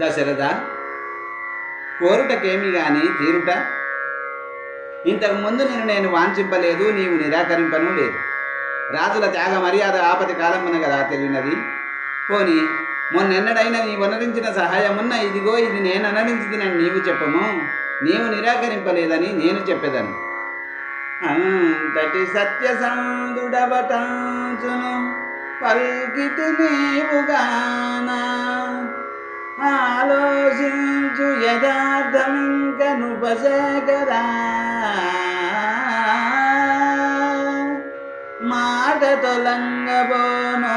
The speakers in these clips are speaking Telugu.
దశరథ కోరుటకేమి గాని తీరుట? ఇంతకు ముందు నేను నేను వాంఛింపలేదు నీవు నిరాకరింపను లేదు. రాజుల త్యాగ మర్యాద ఆపతి కాలమున కదా తెలియనది పోని మొన్నెన్నడైనా నీ వనరించిన సహాయమున్న ఇదిగో ఇది నేను అనరించిదినని నీవు చెప్పము? నీవు నిరాకరింపలేదని నేను చెప్పేదను. అంతటి సత్యసంధుడవటాంచును పల్కితి నీవుగానా. ఆలోచించు యథార్థమింకను పశేకరా మాట తొలంగబోనో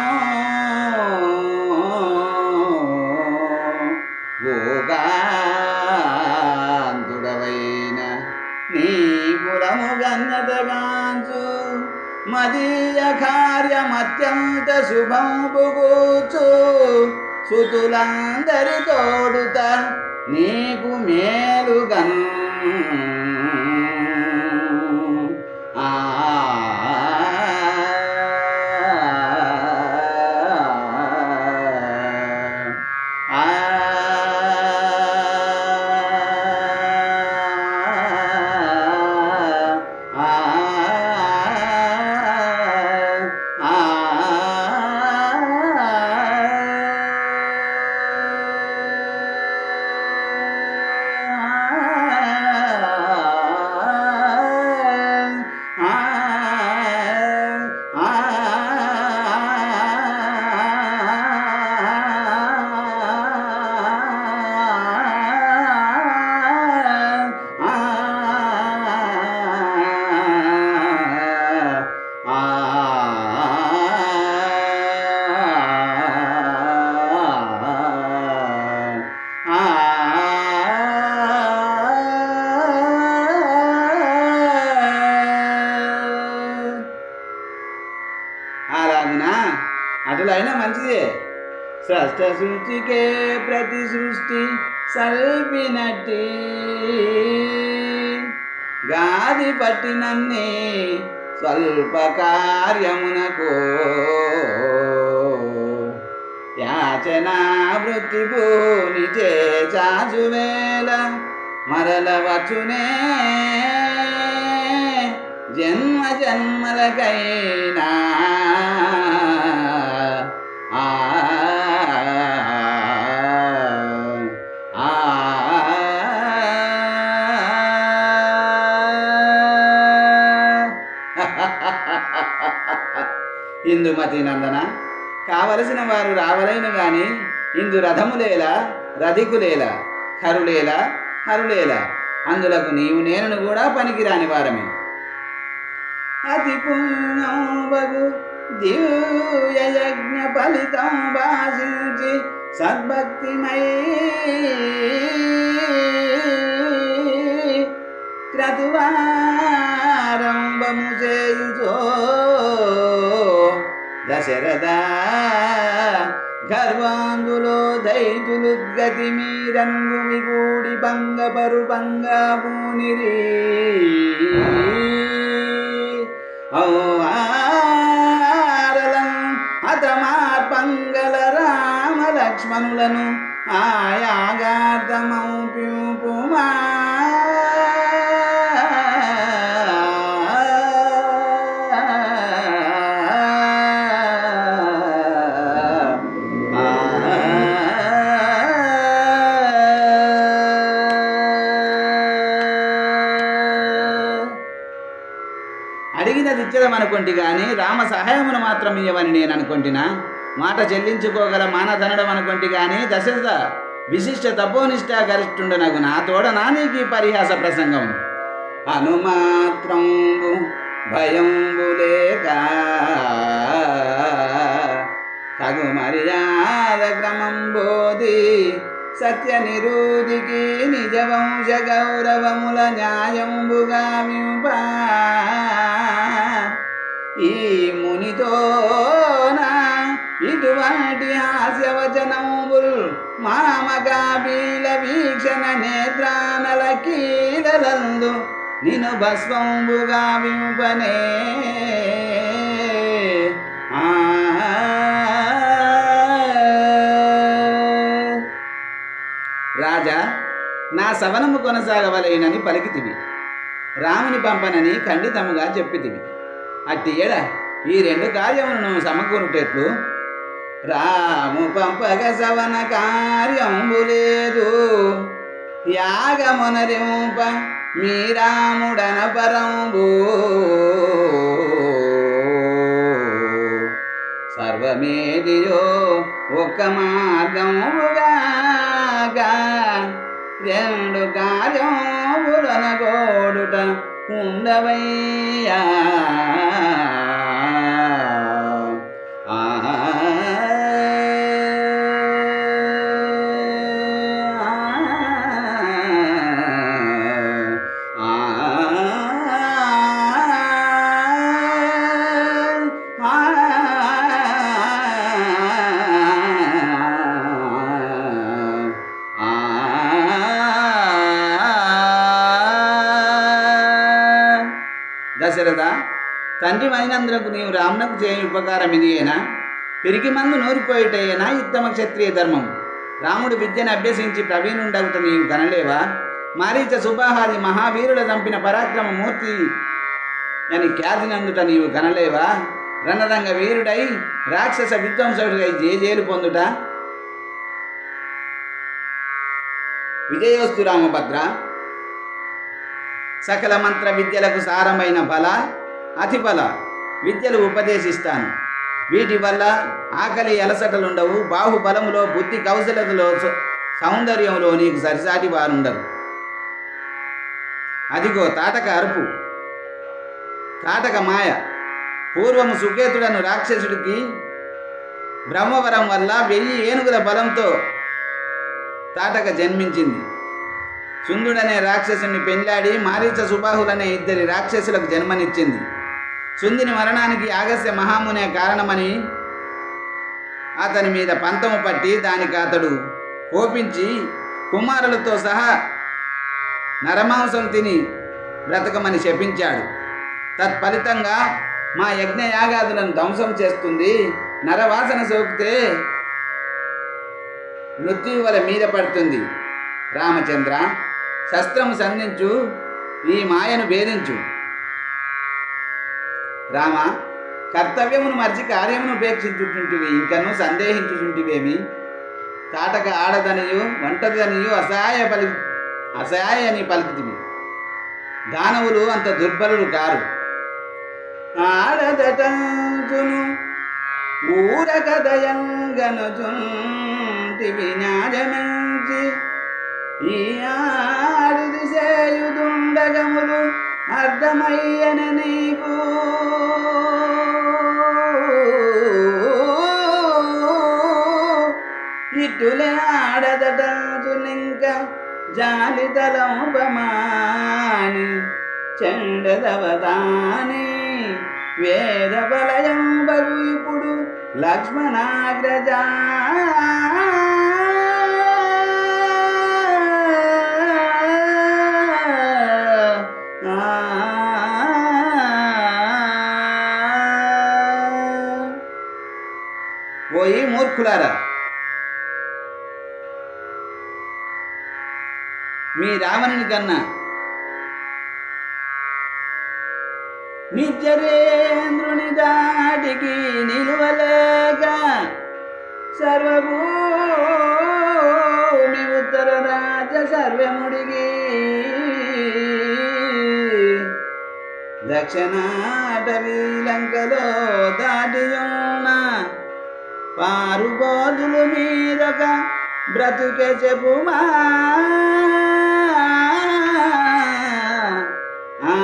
భోగాంతుడవైన నీ కులము గన్నతగాంచు మదీయ కార్యమత్యంత శుభంబుగూచు సుతులందరి తోడుత నీకు మేలుగన్. స్రష్ట సృష్టికే ప్రతి సృష్టి సల్పినట్టి. గాది పట్టినన్ని స్వల్ప కార్యమునకు యాచనా వృత్తి భూని చాచువేల మరల వచ్చునే జన్మ జన్మలకైనా. ఆ ఇందుమతి నందన. కావలసిన వారు రావలైన గాని ఇందు రథములేలా రధికులేలా కరులేలా హరులేలా అందులకు నీవు నేనును కూడా పనికిరాని వారమే. అతి పుణ్యం బగు దివ్య యజ్ఞ ఫలితం భాషించి సద్భక్తిమై క్రతువారంభము చేయుచో దశరథ గర్వాంగులో దైతులుద్గతి మీరంగు మిగూడి భంగపరు భంగమూనిరి ఔవారలం అతమార్పంగల రామ లక్ష్మణులను ఆయాగార్థమౌ ప్యూపుమా అడిగినది ఇచ్చదమనుకొంటి కానీ రామ సహాయమును మాత్రం ఇయ్యమని నేను అనుకొంటినా మాట చెల్లించుకోగల మానధనడం అనుకొంటి కానీ దశరథ విశిష్ట తపోనిష్ట గరిష్ఠుండనగు నా తోడ నా పరిహాస ప్రసంగం. అనుమాత్రంబు భయంబు లేక తగు మర్యాద క్రమం బోధి సత్య నిరూధికి నిజ వంశ గౌరవముల న్యాయంబుగా మునితోనా ఇటువంటి హాస్యవచనముల్ మామగాబీల వీక్షణ నేత్రానల కీలలందు నిను భస్వంబుగా వింపనే. రాజా నా సవనము కొనసాగవలేనని పలికితివి రాముని పంపనని ఖండితముగా చెప్పితివి అట్టి ఎడ ఈ రెండు కార్యములను సమకూరుటెట్లు రాము పంపగ సవన కార్యంబు లేదు. యాగమునరింప మీ రాముడన పరంబు. సర్వమేదియో ఒక మార్గముగాక రెండు కార్యములన గోడుట ఉండవయ్యా. దశరథ తండ్రి అయినందులకు నీవు రామునకు చేయని ఉపకారం ఇదియేనా పెరిగి మందు నూరిపోయిటేనా ఉత్తమ క్షత్రియ ధర్మం? రాముడు విద్యను అభ్యసించి ప్రవీణుండగుట నీవు కనలేవా మారీచ సుబాహాది మహావీరుల చంపిన పరాక్రమ మూర్తి అని ఖ్యాతినందుట నీవు కనలేవా రణరంగ వీరుడై రాక్షస విధ్వంసుడై జేజేలు పొందుట? విజయోస్తు రామభద్ర సకల మంత్ర విద్యలకు సారమైన బల అతిబల విద్యలు ఉపదేశిస్తాను. వీటి వల్ల ఆకలి అలసటలుండవు బాహుబలములో బుద్ధి కౌశలతలో సౌందర్యంలో నీకు సరిసాటి వారుండరు. అదిగో తాటక అరుపు. తాటక మాయ. పూర్వము సుకేతుడను రాక్షసుడికి బ్రహ్మవరం వల్ల వెయ్యి ఏనుగుల బలంతో తాటక జన్మించింది. సుందుడనే రాక్షసుని పెండ్లాడి మారీచ సుబాహులనే ఇద్దరి రాక్షసులకు జన్మనిచ్చింది. సుందిని మరణానికి ఆగస్య మహామునే కారణమని అతని మీద పంతము పట్టి దానికి అతడు కోపించి కుమారులతో సహా నరమాంసం తిని బ్రతకమని శపించాడు. తత్ఫలితంగా మా యజ్ఞయాగాదులను ధ్వంసం చేస్తుంది. నరవాసన సోకితే మృత్యువల మీద పడుతుంది. రామచంద్ర శస్త్రము సంధించు ఈ మాయను భేదించు. రామ కర్తవ్యమును మర్చి కార్యమును ఉపేక్షించుచుంటివి ఇంకను సందేహించుచుంటివేమి? తాటక ఆడదనియు వంటదనియు అసహాయ పలి అసహాయ అని పలికితివి దానవులు అంత దుర్బలులు కారు. ఆడదటంచును ఊరకదయంగనుచుంటివి న్యాయమెంచి ఈ ఆడిది సేయుదుండగములు అర్థమయ్యన నీకు. ఇటులే ఆడదటంచునింక జాలితలంబమాని చండదవతాని వేద బలయం బగు ఇప్పుడు లక్ష్మణాగ్రజా. సేవకులారా మీ రావణుని కన్నా నిత్యరేంద్రుని దాటికి నిలువలేక సర్వభూమి ఉత్తర రాజ సర్వముడిగి దక్షిణాటవీ లంకలో వారు బోధులు మీదొక బ్రతుకే చెప్పుమా ఆ.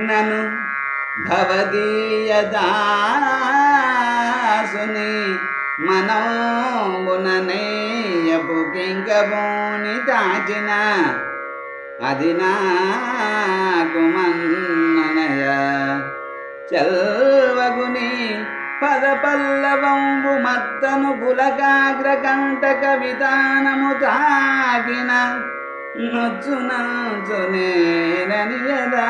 నను భవదీయదాసుని దాసుని మనోముననయ్యపు కింకబోని తాచిన అది నాకు మన్ననయ. చల్వగుని పద పల్లవంబు మత్తను పులకాగ్ర కంటక విధానము తాకిన. నొచ్చునంచు నేనని యదా.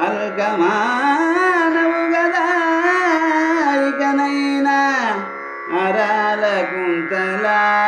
అల్కమానవు గదా ఇకనైనా. అరాల కుంతలా